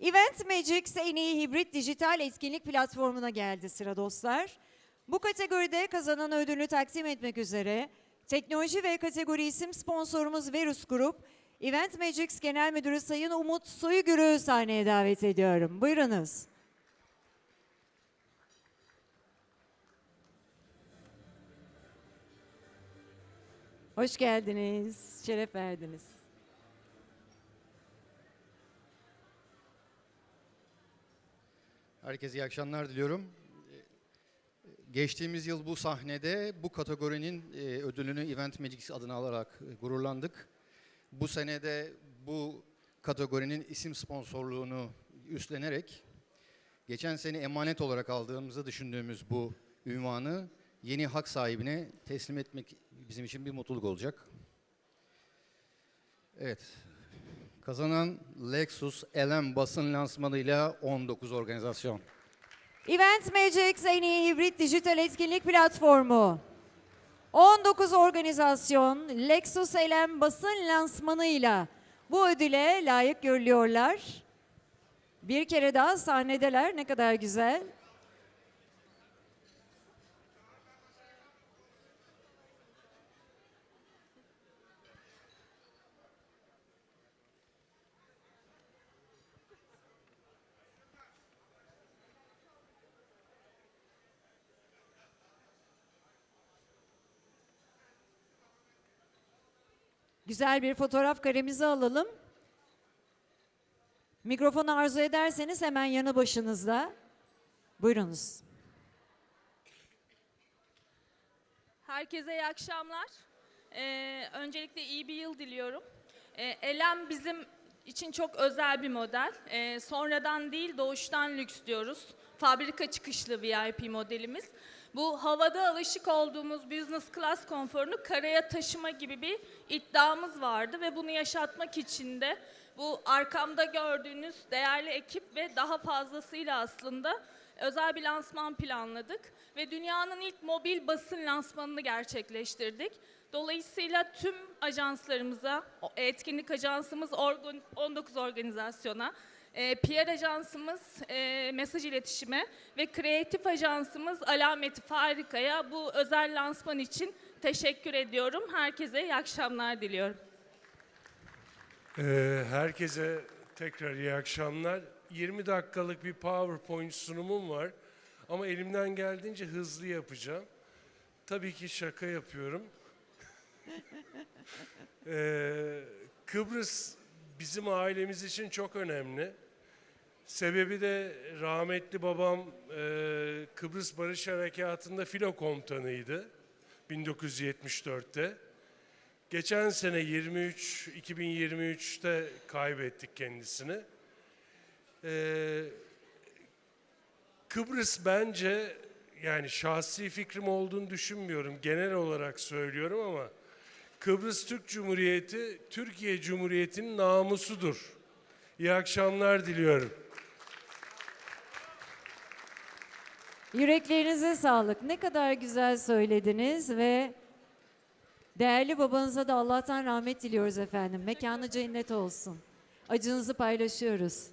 Event Magics en iyi hibrit dijital etkinlik platformuna geldi sıra dostlar. Bu kategoride kazanan ödülü takdim etmek üzere teknoloji ve kategori isim sponsorumuz Verus Group, Event Magics Genel Müdürü Sayın Umut Soygür'ü sahneye davet ediyorum. Buyurunuz. Hoş geldiniz, şeref verdiniz. Herkese iyi akşamlar diliyorum. Geçtiğimiz yıl bu sahnede bu kategorinin e, ödülünü Event Magics adına alarak e, gururlandık. Bu senede bu kategorinin isim sponsorluğunu üstlenerek geçen sene emanet olarak aldığımızı düşündüğümüz bu ünvanı yeni hak sahibine teslim etmek bizim için bir mutluluk olacak. Evet, Kazanan Lexus LM basın lansmanıyla 19 organizasyon. Event Magics en iyi hibrit dijital etkinlik platformu. 19 organizasyon Lexus LM basın lansmanıyla bu ödüle layık görülüyorlar. Bir kere daha sahnedeler ne kadar güzel. Güzel bir fotoğraf karemizi alalım. Mikrofonu arzu ederseniz hemen yanı başınızda. Buyurunuz. Herkese iyi akşamlar. Ee, öncelikle iyi bir yıl diliyorum. Ee, Elem bizim için çok özel bir model. Ee, sonradan değil doğuştan lüks diyoruz. Fabrika çıkışlı VIP modelimiz. Bu havada alışık olduğumuz business class konforunu karaya taşıma gibi bir iddiamız vardı ve bunu yaşatmak için de bu arkamda gördüğünüz değerli ekip ve daha fazlasıyla aslında özel bir lansman planladık ve dünyanın ilk mobil basın lansmanını gerçekleştirdik. Dolayısıyla tüm ajanslarımıza, etkinlik ajansımız organ- 19 organizasyona, e, PR ajansımız e, mesaj iletişime ve kreatif ajansımız Alameti Farika'ya bu özel lansman için teşekkür ediyorum. Herkese iyi akşamlar diliyorum. Ee, herkese tekrar iyi akşamlar. 20 dakikalık bir PowerPoint sunumum var. Ama elimden geldiğince hızlı yapacağım. Tabii ki şaka yapıyorum. Ee, Kıbrıs bizim ailemiz için çok önemli. Sebebi de rahmetli babam e, Kıbrıs Barış Harekatı'nda filo komutanıydı 1974'te. Geçen sene 23 2023'te kaybettik kendisini. Ee, Kıbrıs bence yani şahsi fikrim olduğunu düşünmüyorum. Genel olarak söylüyorum ama Kıbrıs Türk Cumhuriyeti Türkiye Cumhuriyeti'nin namusudur. İyi akşamlar diliyorum. Yüreklerinize sağlık. Ne kadar güzel söylediniz ve değerli babanıza da Allah'tan rahmet diliyoruz efendim. Mekanı cennet olsun. Acınızı paylaşıyoruz.